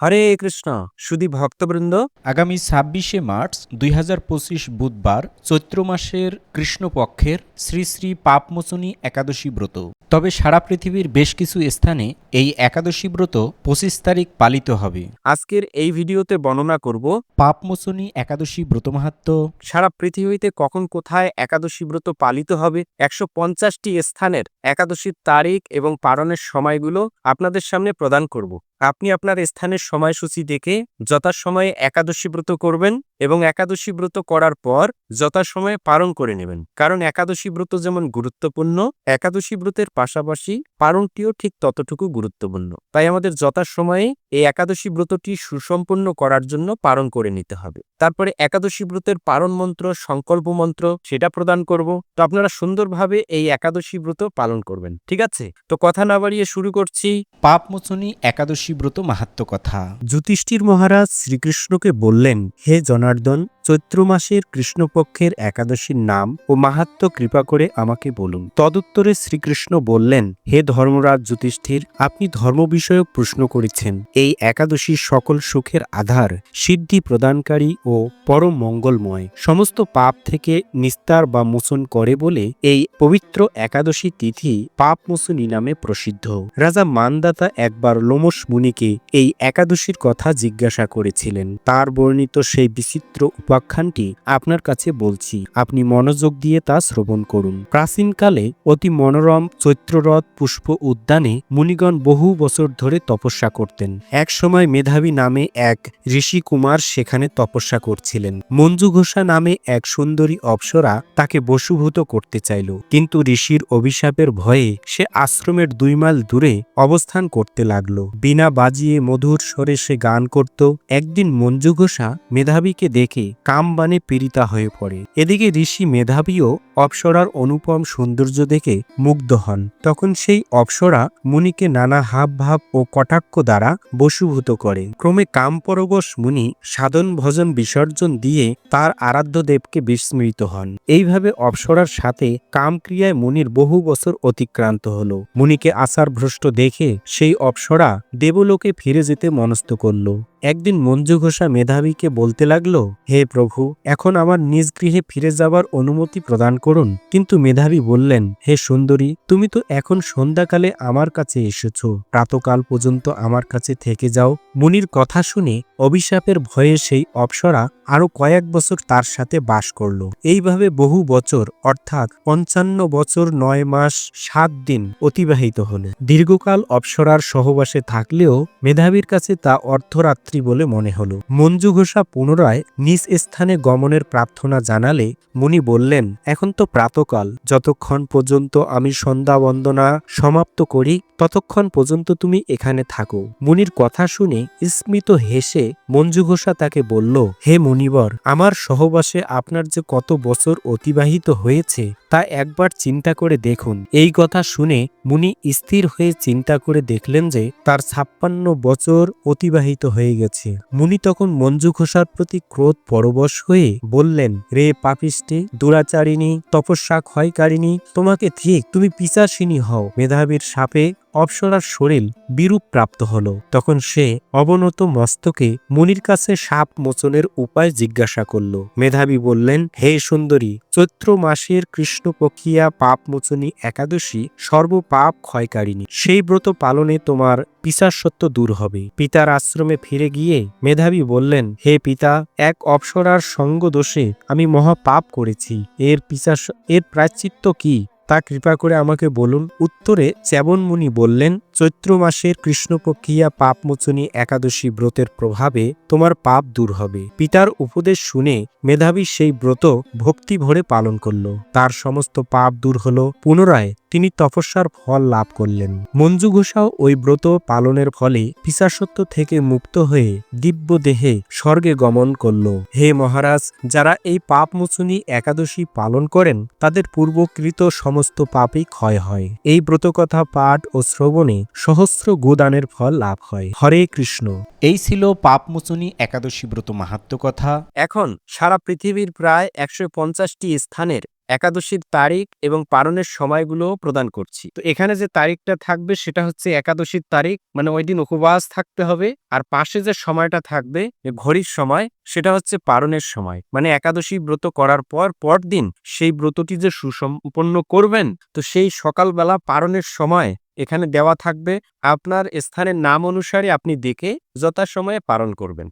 হরে কৃষ্ণ, সুদী ভক্তবৃন্দ। আগামী ছাব্বিশে মার্চ দুই হাজার পঁচিশ বুধবার চৈত্র মাসের কৃষ্ণপক্ষের শ্রী শ্রী পাপমোচনী একাদশী ব্রত। তবে সারা পৃথিবীর বেশ কিছু স্থানে এই একাদশী ব্রত পঁচিশ তারিখ পালিত হবে। আজকের এই ভিডিওতে বর্ণনা করব পাপমোচনী একাদশী ব্রত মাহাত্ম। সারা পৃথিবীতে কখন কোথায় একাদশী ব্রত পালিত হবে একশো পঞ্চাশটি স্থানের একাদশীর তারিখ এবং পালনের সময়গুলো আপনাদের সামনে প্রদান করব। আপনি আপনার স্থানের সময়সূচি দেখে যথাসময়ে একাদশী ব্রত করবেন। এবং একাদশী ব্রত করার পর যথাসময়ে পালন করে নেবেন। কারণ একাদশী ব্রত যেমন গুরুত্বপূর্ণ একাদশী ব্রতের পাশাপাশি পালনটিও ঠিক ততটুকু গুরুত্বপূর্ণ। তাই আমাদের যথাসময়ে এই একাদশী ব্রতটি সুসম্পন্ন করার জন্য পালন করে নিতে হবে। তারপরে একাদশী ব্রতের পালন মন্ত্র সংকল্প মন্ত্র সেটা প্রদান করব। তো আপনারা সুন্দরভাবে এই একাদশী ব্রত পালন করবেন ঠিক আছে? তো কথা না বাড়িয়ে শুরু করছি। পাপমোচনী একাদশী ব্রত মাহাত্ম কথা। যুধিষ্ঠির মহারাজ শ্রীকৃষ্ণকে বললেন হে জনার্দন চৈত্র মাসের কৃষ্ণপক্ষের একাদশীর নাম ও মাহাত্ম কৃপা করে আমাকে বলুন। তদুত্তরে শ্রীকৃষ্ণ বললেন, হে ধর্মরাজ যুধিষ্ঠির, আপনি ধর্ম বিষয়ক প্রশ্ন করেছেন। এই একাদশী সকল সুখের আধার, সিদ্ধি প্রদানকারী ও পরম মঙ্গলময়। সমস্ত পাপ থেকে নিস্তার বা মোচন করে বলে এই পবিত্র একাদশী তিথি পাপ মোচনী নামে প্রসিদ্ধ। রাজা মানদাতা একবার লোমস মুনিকে এই একাদশীর কথা জিজ্ঞাসা করেছিলেন। তার বর্ণিত সেই বিচিত্র উপাখ্যানটি আপনার কাছে বলছি, আপনি মনোযোগ দিয়ে তা শ্রবণ করুন। প্রাচীনকালে অতি মনোরম চৈত্ররথ পুষ্প উদ্যানে মুনিগণ বহু বছর ধরে তপস্যা করতেন। এক সময় মেধাবী নামে এক ঋষি কুমার সেখানে তপস্যা করছিলেন। মঞ্জু ঘোষা নামে এক সুন্দরী অপ্সরা তাকে বসুভূত করতে চাইল। কিন্তু ঋষির অভিশাপের ভয়ে সে আশ্রমের দুই মাইল দূরে অবস্থান করতে লাগল। বিনা বাজিয়ে মধুর স্বরে সে গান করত। একদিন মঞ্জু ঘোষা মেধাবীকে দেখে কামবানে পীড়িতা হয়ে পড়ে। এদিকে ঋষি মেধাবীও অপ্সরার অনুপম সৌন্দর্য দেখে মুগ্ধ হন। তখন সেই অপ্সরা মুনিকে নানা হাব ভাব ও কটাক্ষ দ্বারা বশীভূত করে। ক্রমে কামপরবশ মুনি সাধন ভজন বিসর্জন দিয়ে তার আরাধ্য দেবকে বিস্মৃত হন। এইভাবে অপ্সরার সাথে কামক্রিয়ায় মুনির বহু বছর অতিক্রান্ত হল। মুনিকে আচার ভ্রষ্ট দেখে সেই অপ্সরা দেবলোকে ফিরে যেতে মনস্থ করল। একদিন মঞ্জু ঘোষা মেধাবীকে বলতে লাগল, হে প্রভু, এখন আমার নিজ গৃহে ফিরে যাবার অনুমতি প্রদান করুন। কিন্তু মেধাবী বললেন, হে সুন্দরী, তুমি তো এখন সন্ধ্যাকালে আমার কাছে এসেছ। প্রাতকাল পর্যন্ত আমার কাছে থেকে যাও। মুনির কথা শুনে অভিশাপের ভয়ে সেই অপ্সরা আরও কয়েক বছর তার সাথে বাস করল। এইভাবে বহু বছর, অর্থাৎ পঞ্চান্ন বছর নয় মাস, সাত দিন অতিবাহিত হল। দীর্ঘকাল অপ্সরার সহবাসে থাকলেও মেধাবীর কাছে তা অর্ধরাত্রি বলে মনে হলো। মঞ্জু ঘোষা পুনরায় নিজ স্থানে গমনের প্রার্থনা জানালে মুনি বললেন, এখন তো প্রাতকাল, যতক্ষণ পর্যন্ত আমি সন্ধ্যা বন্দনা সমাপ্ত করি, ততক্ষণ পর্যন্ত তুমি এখানে থাকো। মুনির কথা শুনে স্মিত হেসে মঞ্জু ঘোষা তাকে বলল, হে মুনিবর, আমার সহবাসে আপনার যে কত বছর অতিবাহিত হয়েছে, তা একবার চিন্তা করে দেখুন। এই কথা শুনে মুনি স্থির হয়ে চিন্তা করে দেখলেন যে, তার ছাপ্পান্ন বছর অতিবাহিত হয়ে গেছে। মুনি তখন মঞ্জু ঘোষার প্রতি ক্রোধ পরবশ হয়ে বললেন, রে পাপিষ্টে, দুরাচারিণী তপস্যা ক্ষয়কারিণী তোমাকে ঠিক, তুমি পিসাসিনী হও। মেধাবীর সাপে অপ্সরার শরীর বিরূপ প্রাপ্ত হল। তখন সে অবনত মস্তকে মুনির কাছে সাপ মোচনের উপায় জিজ্ঞাসা করল। মেধাবী বললেন, হে সুন্দরী, চৈত্র মাসের কৃষ্ণপক্ষিয়া পাপ মোচনী একাদশী সর্বপাপ ক্ষয়কারিণী। সেই ব্রত পালনে তোমার পিসাসত্ব দূর হবে। পিতার আশ্রমে ফিরে গিয়ে মেধাবী বললেন, হে পিতা, এক অপ্সরার সঙ্গ দোষে আমি মহা পাপ করেছি। এর পিসাস, এর প্রায়শ্চিত্ত কি? তা কৃপা করে আমাকে বলুন। উত্তরে চ্যাবনমুনি বললেন চৈত্র মাসের কৃষ্ণপক্ষিয়া পাপমোচনী একাদশী ব্রতের প্রভাবে তোমার পাপ দূর হবে। পিতার উপদেশ শুনে মেধাবী সেই ব্রত ভক্তি ভরে পালন করল। তার সমস্ত পাপ দূর হল। পুনরায় তিনি তপস্যার ফল লাভ করলেন। মঞ্জু ঘোষাও ওই ব্রত পালনের ফলে পিসাসত্ব থেকে মুক্ত হয়ে দিব্য দেহে স্বর্গে গমন করল। হে মহারাজ, যারা এই পাপমোচনী একাদশী পালন করেন, তাদের পূর্বকৃত সমস্ত পাপই ক্ষয় হয়। এই ব্রতকথা পাঠ ও শ্রবণে সহস্র গোদানের ফল লাভ হয়। হরে কৃষ্ণ। এই ছিল পাপমোচনী একাদশী ব্রত মাহাত্ম কথা। এখন সারা পৃথিবীর প্রায় একশো পঞ্চাশটি স্থানের একাদশীর তারিখ এবং পালনের সময়গুলো প্রদান করছি। তো এখানে যে তারিখটা থাকবে সেটা হচ্ছে একাদশীর তারিখ মানে ওই দিন উপবাস থাকতে হবে আর পাশে যে সময়টা থাকবে ঘড়ির সময় সেটা হচ্ছে পারণের সময়। মানে একাদশী ব্রত করার পর পরদিন সেই ব্রতটি যে সুসম্পন্ন করবেন তো সেই সকালবেলা পারণের সময় এখানে দেওয়া থাকবে আপনার স্থানের নাম অনুসারে আপনি দেখে যথাসময়ে পালন করবেন।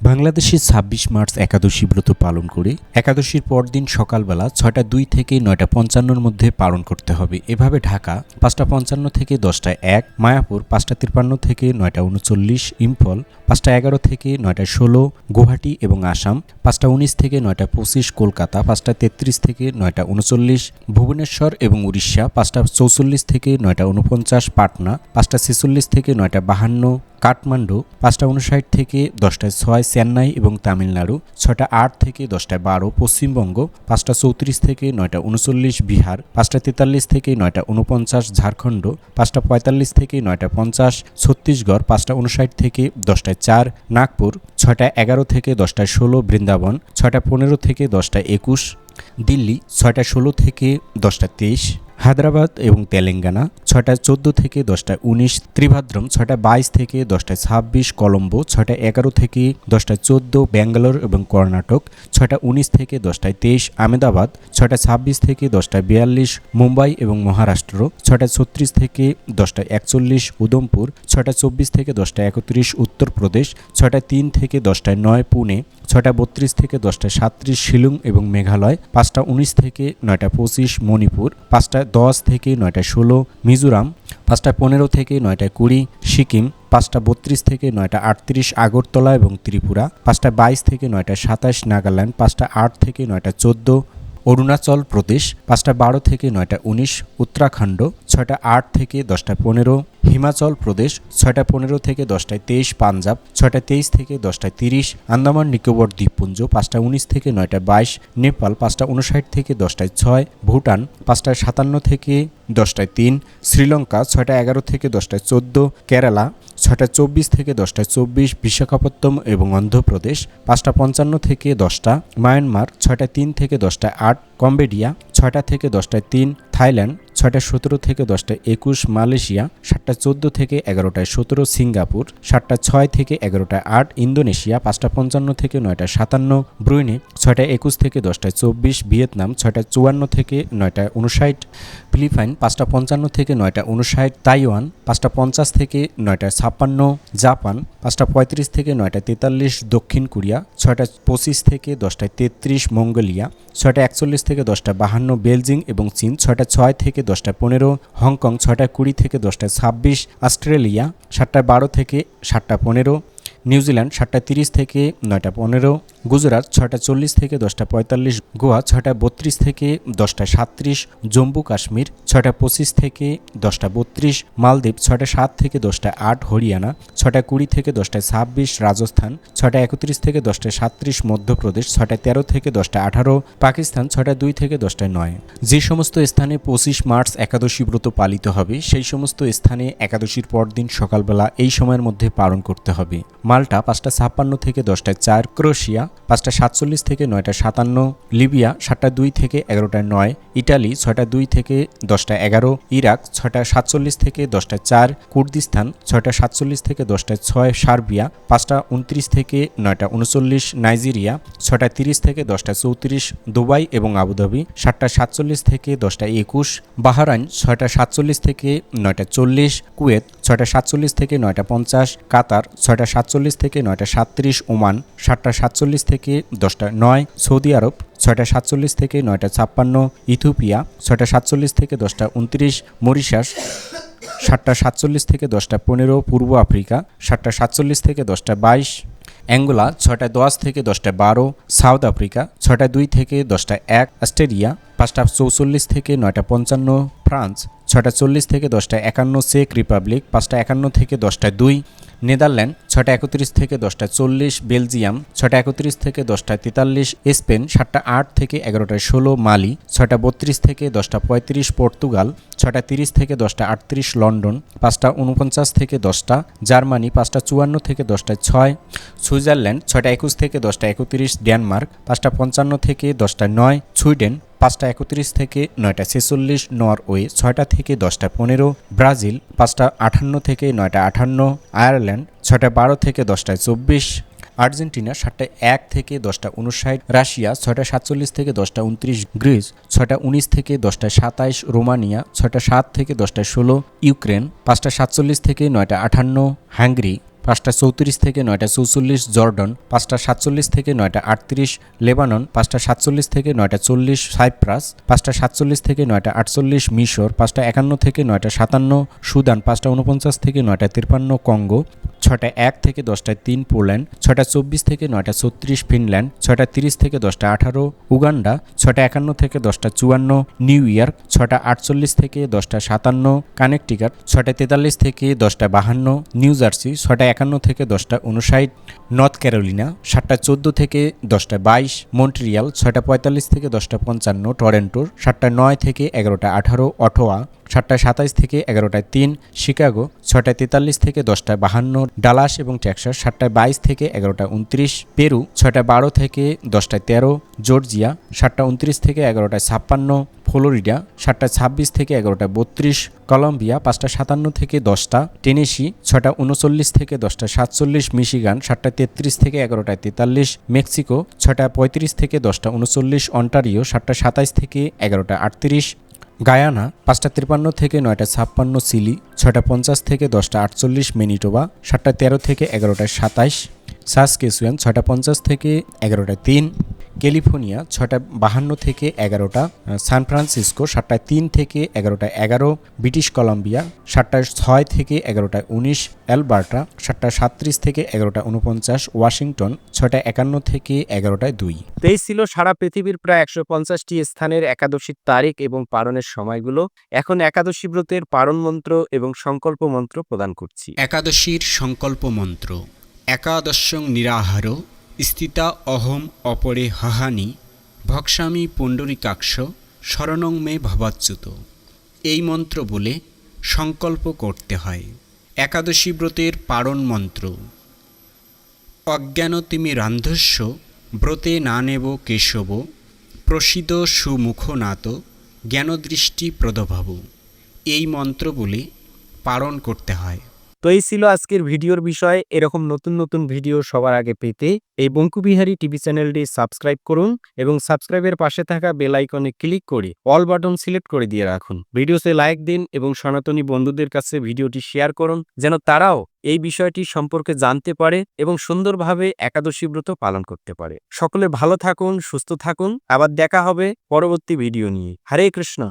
বাংলাদেশে ছাব্বিশ মার্চ একাদশী ব্রত পালন করে একাদশীর পরদিন সকালবেলা ছয়টা দুই থেকে নয়টা পঞ্চান্নর মধ্যে পালন করতে হবে। এভাবে ঢাকা পাঁচটা পঞ্চান্ন থেকে দশটা এক, মায়াপুর পাঁচটা তিপ্পান্ন থেকে নয়টা উনচল্লিশ, ইম্ফল পাঁচটা এগারো থেকে নয়টা ষোলো, গুয়াহাটি এবং আসাম পাঁচটা উনিশ থেকে নয়টা পঁচিশ, কলকাতা পাঁচটা তেত্রিশ থেকে নয়টা উনচল্লিশ, ভুবনেশ্বর এবং উড়িষ্যা পাঁচটা চৌচল্লিশ থেকে নয়টা উনপঞ্চাশ, পাটনা পাঁচটা ছেচল্লিশ থেকে নয়টা বাহান্ন কাঠমান্ডু পাঁচটা উনষাট থেকে দশটায় ছয় চেন্নাই এবং তামিলনাড়ু, ছয়টা আট থেকে দশটায় বারো পশ্চিমবঙ্গ, পাঁচটা চৌত্রিশ থেকে নয়টা উনচল্লিশ বিহার, পাঁচটা তেতাল্লিশ থেকে নয়টা উনপঞ্চাশ ঝাড়খণ্ড, পাঁচটা পঁয়তাল্লিশ থেকে নয়টা পঞ্চাশ ছত্তিশগড়, পাঁচটা উনষাট থেকে দশটায় চার নাগপুর, ছয়টা এগারো থেকে দশটায় ষোলো বৃন্দাবন, ছয়টা পনেরো থেকে দশটা একুশ দিল্লি, ছয়টা ষোলো থেকে দশটা তেইশ হায়দ্রাবাদ এবং তেলেঙ্গানা ছয়টা চোদ্দ থেকে দশটা উনিশ, ত্রিভাদ্রম ছয়টা বাইশ থেকে দশটা ছাব্বিশ, কলম্বো ছয়টা এগারো থেকে দশটা চোদ্দ, ব্যাঙ্গালোর এবং কর্ণাটক ছয়টা উনিশ থেকে দশটায় তেইশ আমেদাবাদ ছয়টা ছাব্বিশ থেকে দশটা বিয়াল্লিশ, মুম্বাই এবং মহারাষ্ট্র ছয়টা ছত্রিশ থেকে দশটা একচল্লিশ উদমপুর ছয়টা চব্বিশ থেকে দশটা একত্রিশ, উত্তরপ্রদেশ ছয়টা তিন থেকে দশটায় নয়, পুনে ছটা বত্রিশ থেকে দশটা সাতত্রিশ, শিলং এবং মেঘালয় পাঁচটা উনিশ থেকে নয়টা পঁচিশ, মণিপুর পাঁচটা দশ থেকে নয়টা ষোলো, মিজোরাম পাঁচটা পনেরো থেকে নয়টা কুড়ি, সিকিম পাঁচটা বত্রিশ থেকে নয়টা আটত্রিশ, আগরতলা এবং ত্রিপুরা পাঁচটা বাইশ থেকে নয়টা সাতাশ, নাগাল্যান্ড পাঁচটা আট থেকে নয়টা চোদ্দ, অরুণাচল প্রদেশ পাঁচটা বারো থেকে নয়টা উনিশ, উত্তরাখণ্ড ছয়টা আট থেকে দশটা পনেরো হিমাচল প্রদেশ, ছয়টা পনেরো থেকে দশটায় তেইশ পাঞ্জাব, ছয়টা তেইশ থেকে দশটায় তিরিশ, আন্দামান, নিকোবর, দ্বীপপুঞ্জ, পাঁচটা উনিশ থেকে নয়টা বাইশ, নেপাল, পাঁচটা উনষাট থেকে দশটায় ছয়, ভুটান, পাঁচটা সাতান্ন থেকে দশটায় তিন, শ্রীলঙ্কা, ছয়টা এগারো থেকে দশটায় চোদ্দ, কেরালা, ছয়টা চব্বিশ থেকে দশটায় চব্বিশ বিশাখাপত্তম এবং অন্ধ্রপ্রদেশ, পাঁচটা পঞ্চান্ন থেকে দশটা, মায়ানমার, ছয়টা তিন থেকে দশটায় আট, কম্বোডিয়া ছয়টা থেকে দশটায় তিন, থাইল্যান্ড ছয়টা সতেরো থেকে দশটায় একুশ, মালয়েশিয়া সাতটা চোদ্দ থেকে এগারোটায় সতেরো, সিঙ্গাপুর সাতটা ছয় থেকে এগারোটায় আট, ইন্দোনেশিয়া পাঁচটা পঞ্চান্ন থেকে নয়টা সাতান্ন, ব্রুইনে ছয়টা একুশ থেকে দশটায় চব্বিশ, ভিয়েতনাম ছয়টা চুয়ান্ন থেকে নয়টায় উনষাট ফিলিপাইন পাঁচটা পঞ্চান্ন থেকে নয়টা উনষাট তাইওয়ান পাঁচটা পঞ্চাশ থেকে নয়টা ছাপ্পান্ন, জাপান পাঁচটা পঁয়ত্রিশ থেকে নয়টা তেতাল্লিশ, দক্ষিণ কোরিয়া ছয়টা পঁচিশ থেকে দশটায় তেত্রিশ, মঙ্গোলিয়া ছয়টা একচল্লিশ থেকে দশটা বাহান্ন বেলজিং এবং চীন ছয়টা ছয় থেকে দশটা পনেরো, হংকং ছয়টা কুড়ি থেকে দশটা ছাব্বিশ, অস্ট্রেলিয়া সাতটা বারো থেকে সাতটা পনেরো নিউজিল্যান্ড সাতটা তিরিশ থেকে নয়টা পনেরো, গুজরাট ছয়টা চল্লিশ থেকে দশটা পঁয়তাল্লিশ, গোয়া ছয়টা বত্রিশ থেকে দশটা সাতত্রিশ, জম্মু কাশ্মীর ছয়টা পঁচিশ থেকে দশটা বত্রিশ, মালদ্বীপ ছয়টা সাত থেকে দশটা আট, হরিয়ানা ছয়টা কুড়ি থেকে দশটা ছাব্বিশ, রাজস্থান ছয়টা একত্রিশ থেকে দশটা সাতত্রিশ, মধ্যপ্রদেশ ছয়টা তেরো থেকে দশটা আঠারো, পাকিস্তান ছয়টা দুই থেকে দশটায় নয়। যে সমস্ত স্থানে পঁচিশ মার্চ একাদশী ব্রত পালিত হবে, সেই সমস্ত স্থানে একাদশীর পরদিন সকালবেলা এই সময়ের মধ্যে পালন করতে হবে। মাল্টা পাঁচটা ছাপ্পান্ন থেকে দশটায় চার ক্রোয়েশিয়া পাঁচটা সাতচল্লিশ থেকে নয়টা সাতান্ন, লিবিয়া সাতটা দুই থেকে এগারোটায় নয়, ইটালি ছয়টা দুই থেকে দশটা এগারো, ইরাক ছয়টা সাতচল্লিশ থেকে দশটা চার, কুর্দিস্তান ছয়টা সাতচল্লিশ থেকে দশটায় ছয়, সার্বিয়া পাঁচটা উনত্রিশ থেকে নয়টা উনচল্লিশ, নাইজেরিয়া ছয়টা তিরিশ থেকে দশটা চৌত্রিশ, দুবাই এবং আবুধাবি সাতটা সাতচল্লিশ থেকে দশটা একুশ, বাহারাইন ছয়টা সাতচল্লিশ থেকে নয়টা চল্লিশ, কুয়েত ছয়টা সাতচল্লিশ থেকে নয়টা পঞ্চাশ, কাতার ছয়টা সাতচল্লিশ থেকে নয়টা সাতত্রিশ, ওমান সাতটা সাতচল্লিশ থেকে দশটা নয়, সৌদি আরব ছয়টা সাতচল্লিশ থেকে নয়টা ছাপ্পান্ন, ইথিওপিয়া ছয়টা সাতচল্লিশ থেকে দশটা উনত্রিশ, মরিশাস সাতটা সাতচল্লিশ থেকে দশটা পনেরো, পূর্ব আফ্রিকা সাতটা সাতচল্লিশ থেকে দশটা বাইশ, অ্যাঙ্গোলা ছয়টা দশ থেকে দশটা বারো, সাউথ আফ্রিকা ছয়টা দুই থেকে দশটা এক, অস্ট্রেলিয়া পাঁচটা চৌচল্লিশ থেকে নয়টা পঞ্চান্ন, ফ্রান্স ছয়টা চল্লিশ থেকে দশটা একান্ন চেক রিপাবলিক, পাঁচটা একান্ন থেকে দশটা দুই, নেদারল্যান্ড ছটা একত্রিশ থেকে দশটা চল্লিশ, বেলজিয়াম ছটা একত্রিশ থেকে দশটা তেতাল্লিশ, স্পেন সাতটা আট থেকে এগারোটায় ষোলো, মালি ছটা বত্রিশ থেকে দশটা পঁয়ত্রিশ, পর্তুগাল ছটা তিরিশ থেকে দশটা আটত্রিশ, লন্ডন পাঁচটা উনপঞ্চাশ থেকে দশটা, জার্মানি পাঁচটা চুয়ান্ন থেকে দশটায় ছয়, সুইজারল্যান্ড ছয়টা একুশ থেকে দশটা একত্রিশ, ডেনমার্ক পাঁচটা পঞ্চান্ন থেকে দশটা নয়, সুইডেন পাঁচটা একত্রিশ থেকে নয়টা ছেচল্লিশ নরওয়ে ছয়টা থেকে দশটা পনেরো, ব্রাজিল পাঁচটা আটান্ন থেকে নয়টা আটান্ন আয়ারল্যান্ড ছয়টা বারো থেকে দশটায় চব্বিশ, আর্জেন্টিনা সাতটা এক থেকে দশটা উনষাট রাশিয়া ছয়টা সাতচল্লিশ থেকে দশটা উনত্রিশ, গ্রিস ছয়টা উনিশ থেকে দশটা সাতাইশ, রোমানিয়া ছয়টা সাত থেকে দশটা ষোলো, ইউক্রেন পাঁচটা সাতচল্লিশ থেকে নয়টা আটান্ন হাঙ্গরি পাঁচটা চৌত্রিশ থেকে নয়টা চৌচল্লিশ জর্ডন, পাঁচটা সাতচল্লিশ থেকে নয়টা আটত্রিশ লেবানন, পাঁচটা সাতচল্লিশ থেকে নয়টা চল্লিশ সাইপ্রাস, পাঁচটা সাতচল্লিশ থেকে নয়টা আটচল্লিশ মিশর, পাঁচটা একান্ন থেকে নয়টা সাতান্ন সুদান, পাঁচটা উনপঞ্চাশ থেকে নয়টা তিপ্পান্ন কঙ্গো ছয়টা এক থেকে দশটায় তিন পোল্যান্ড ছটা চব্বিশ থেকে নয়টা ছত্রিশ ফিনল্যান্ড ছয়টা তিরিশ থেকে দশটা আঠারো উগান্ডা ছটা একান্ন থেকে দশটা চুয়ান্ন নিউ ইয়র্ক ছটা আটচল্লিশ থেকে দশটা সাতান্ন কানেকটিকাট ছটা তেতাল্লিশ থেকে দশটা বাহান্ন নিউ জার্সি ছটা একান্ন থেকে দশটা উনষাট নর্থ ক্যারোলিনা সাতটা চোদ্দ থেকে দশটা বাইশ মন্ট্রিয়াল ছয়টা পঁয়তাল্লিশ থেকে দশটা পঞ্চান্ন টরেন্টোর সাতটা নয় থেকে এগারোটা আঠারো অটোয়া, সাতটায় সাতাইশ থেকে এগারোটায় তিন শিকাগো ছয়টায় তেতাল্লিশ থেকে দশটায় বাহান্ন ডালাস এবং টেক্সাস সাতটায় বাইশ থেকে এগারোটা উনত্রিশ, পেরু ছয়টা বারো থেকে দশটায় তেরো, জর্জিয়া সাতটা উনত্রিশ থেকে এগারোটায় ছাপ্পান্ন, ফ্লোরিডা সাতটা ছাব্বিশ থেকে এগারোটা বত্রিশ, কলম্বিয়া পাঁচটা সাতান্ন থেকে দশটা, টেনেসি ছটা উনচল্লিশ থেকে দশটা সাতচল্লিশ, মিশিগান সাতটা তেত্রিশ থেকে এগারোটায় তেতাল্লিশ, মেক্সিকো ছটা পঁয়ত্রিশ থেকে দশটা উনচল্লিশ, অন্টারিও সাতটা সাতাইশ থেকে এগারোটা আটত্রিশ গায়ানা পাঁচটা তিপ্পান্ন থেকে নয়টা ছাপ্পান্ন সিলি, ছয়টা পঞ্চাশ থেকে দশটা আটচল্লিশ মেনিটোবা, সাতটা তেরো থেকে এগারোটা সাতাইশ। সাসকেসুয়ান ছটা পঞ্চাশ থেকে এগারোটা তিন ক্যালিফোর্নিয়া ছটা বাহান্ন থেকে এগারোটা সান ফ্রান্সিসকো সাতটায় তিন থেকে এগারোটা এগারো ব্রিটিশ কলাম্বিয়া সাতটায় ছয় থেকে এগারোটায় উনিশ অ্যালবার্টা সাতটা সাতত্রিশ থেকে এগারোটা উনপঞ্চাশ ওয়াশিংটন ছটা একান্ন থেকে এগারোটায় দুই। তো এই ছিল সারা পৃথিবীর প্রায় একশো পঞ্চাশটি স্থানের একাদশীর তারিখ এবং পালনের সময়গুলো। এখন একাদশী ব্রতের পারণ মন্ত্র এবং সংকল্প মন্ত্র প্রদান করছি। একাদশীর সংকল্প মন্ত্র। একাদশং নিরাহার, স্থিতা অহম অপরে হাহানি, ভক্সামি পুণ্ডরিকাক্ষ, শরণং মে ভবাচ্যুত। এই মন্ত্র বলে সংকল্প করতে হয়। একাদশী ব্রতের পারণ মন্ত্র। অজ্ঞান তিমি রান্ধস্য, ব্রতে না নেব কেশব প্রসিদ সুমুখনাত জ্ঞানদৃষ্টি প্রদভাব। এই মন্ত্র বলে পালন করতে হয়। তো এই ছিল আজকের ভিডিওর বিষয়। এরকম নতুন নতুন ভিডিও সবার আগে পেতে এই বঙ্কুবিহারী টিভি চ্যানেলটি সাবস্ক্রাইব করুন এবং সাবস্ক্রাইবের পাশে থাকা বেল আইকনে ক্লিক করে অল বাটন সিলেক্ট করে দিয়ে রাখুন। ভিডিওতে লাইক দিন এবং সনাতনী বন্ধুদের কাছে ভিডিওটি শেয়ার করুন যেন তারাও এই বিষয়টি সম্পর্কে জানতে পারে এবং সুন্দরভাবে একাদশী ব্রত পালন করতে পারে। সকলে ভালো থাকুন, সুস্থ থাকুন। আবার দেখা হবে পরবর্তী ভিডিও নিয়ে। হরে কৃষ্ণ।